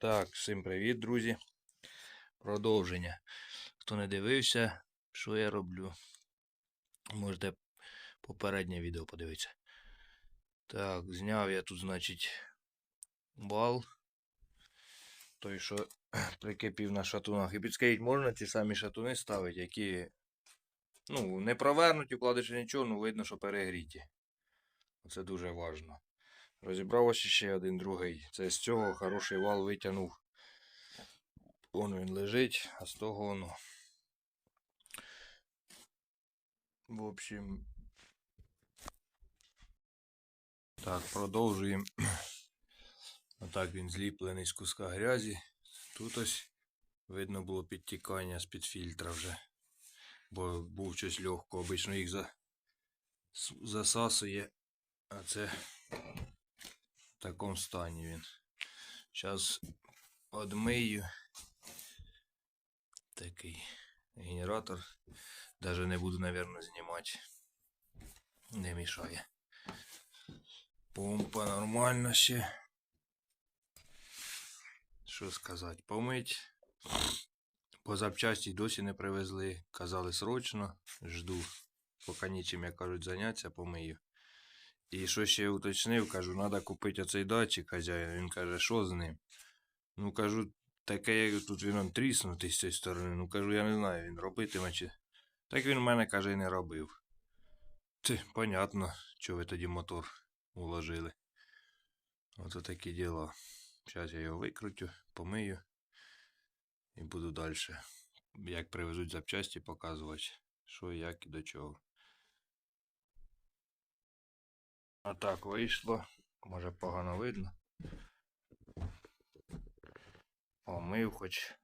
Так, всім привіт, друзі. Продовження. Хто не дивився, що я роблю, можете попереднє відео подивитися. Так, зняв я тут, значить, вал. Той, що прикипів на шатунах. І підскажіть, можна ті самі шатуни ставити, які, ну, не провернуті, вкладиш нічого, ну видно, що перегріті. Це дуже важливо. Розібрав ось ще один другий. Це з цього хороший вал витягнув. Вон він лежить, а з того воно. В общем. Так, продовжуємо. Отак він зліплений з куска грязі. Тут ось видно було підтікання з-під фільтра вже. Бо був щось легко. Обично їх за... засасує. А це в такому стані він. Зараз одмию. Такий генератор. Даже не буду, наверное, знімати. Не мішає. Помпа нормальна ще. Що сказати? Помить. По запчасті досі не привезли. Казали срочно. Жду. Поки нічим, як кажуть, заняття, помию. І що ще уточнив, кажу, треба купити оцей датчик хазяїн. Він каже, що з ним? Ну кажу, таке як тут він он тріснутий з цієї сторони. Ну кажу, я не знаю, він робитиме чи. Так він в мене, каже, і не робив. Це понятно, що ви тоді мотор уложили. Ото такі діла. Зараз я його викрутю, помию і буду далі. Як привезуть запчасті, показувати, що, як і до чого. А так вийшло. Може погано видно. Помив хоч.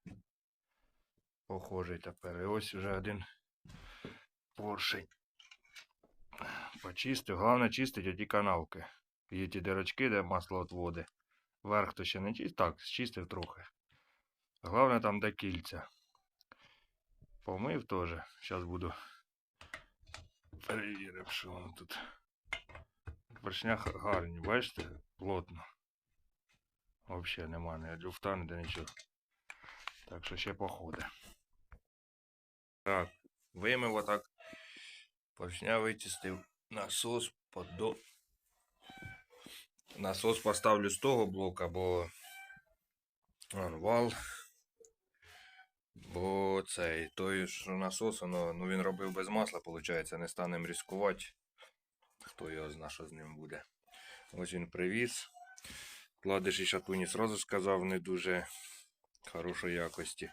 Похожий тепер. І ось вже один поршень. Почистив. Головне чистить оті канавки. Є ті дирочки, де масло відводи. Верх то ще не чистив. Так, чистив трохи. Головне там де кільця. Помив теж. Зараз буду. Перевірив, що воно тут. Поршня х- гарні, бачите? Плотно. Взагалі нема ні люфта, ніде нічого. Так що ще походи. Так, вимив отак. Поршня вичистив. Насос подо. Насос поставлю з того блока, бо вал. Бо цей той що насос, воно, ну він робив без масла, виходить, не станемо ризикувати. Хто його зна, що з ним буде. Ось він привіз. Вкладиш і шатуні сразу сказав, не дуже хорошої якості.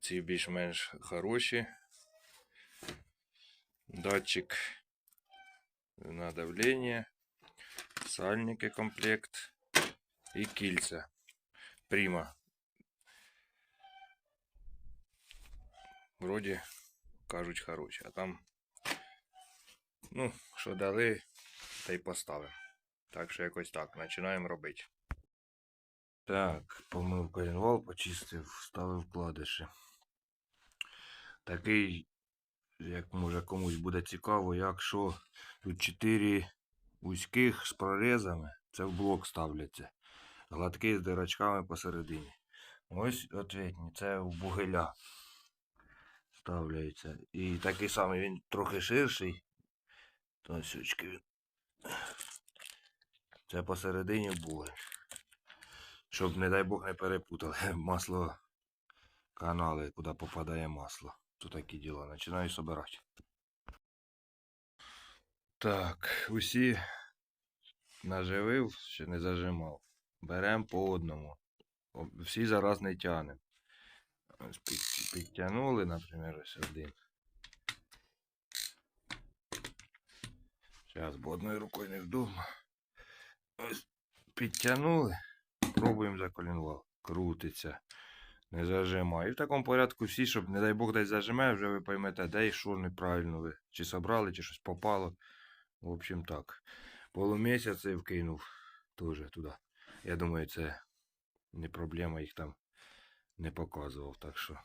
Ці більш-менш хороші. Датчик на давление, сальники комплект і кільця. Прима. Вроді кажуть хороші, а там, ну, що дали, та й поставимо. Так що якось так. Починаємо робити. Так, помив корінвал, почистив, вставив вкладиші. Такий, як може комусь буде цікаво, якщо тут 4 вузьких з прорізами, це в блок ставляться. Гладкий з дирочками посередині. Ось ответні, це в бугеля ставляється. І такий самий він трохи ширший. То сючки він. Це посередині бугель. Щоб, не дай Бог, не перепутали. Масло канали, куди попадає масло. Тут такі діла. Починаю собирати. Так, усі наживив, ще не зажимав. Беремо по одному. Всі зараз не тянемо. Підтягнули, наприклад, ось один. Зараз, бо одною рукою не вдома. Ось підтягнули. Пробуємо за колінвал. Крутиться. Не зажимає. І в такому порядку всі, щоб, не дай Бог, десь зажимає, вже ви поймете, де і що неправильно ви. Чи собрали, чи щось попало. В общем так. Полумісяць вкинув теж туди. Я думаю, це не проблема, їх там не показував. Так що.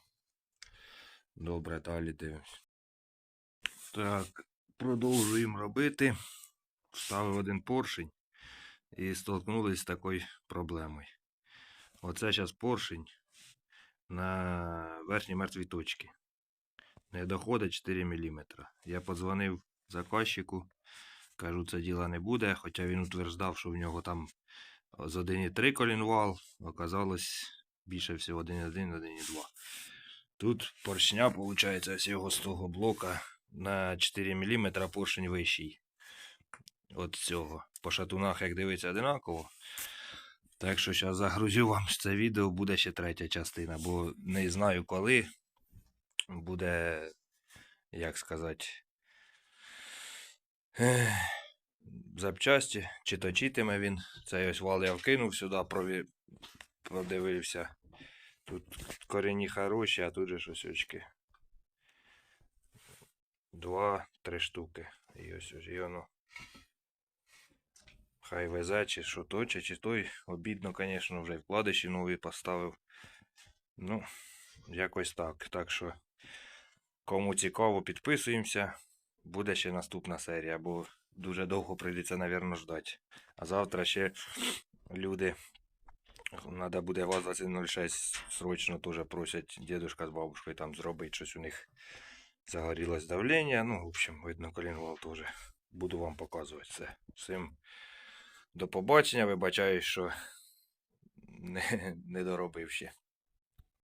Добре, далі дивимось. Так, продовжуємо робити. Вставив один поршень і столкнулись з такою проблемою. Оце зараз поршень на верхній мертвій точці. Не доходить 4 мм. Я подзвонив заказчику, кажу, це діла не буде, хоча він утверждав, що в нього там з 1,3 колінвал, оказалось більше всього 1,1, 1,2. Тут поршня, виходить, всього з того блока на 4 мм поршень вищий. От цього. По шатунах, як дивиться, одинаково. Так що зараз загрузю вам це відео, буде ще третя частина, бо не знаю коли буде, як сказати, запчасті, чи точитиме він. Цей ось вал я вкинув сюди, прові... подивився. Тут корені хороші, а тут же щось. Два-три штуки. І ось ось і воно. Хай везе, чи що точить, чи той. Обідно, звісно, вже вкладиші нові поставив. Ну, якось так. Так що, кому цікаво, підписуємося. Буде ще наступна серія, бо дуже довго прийдеться, напевно, ждати. А завтра ще люди. Надо буде ВАЗ-2106 срочно теж просять дедушка з бабушкою там зробити щось у них загорілось давлення. Ну, в общем, видно, колінвал теж. Буду вам показувати все. Всім до побачення. Вибачаю, що не, не доробив ще.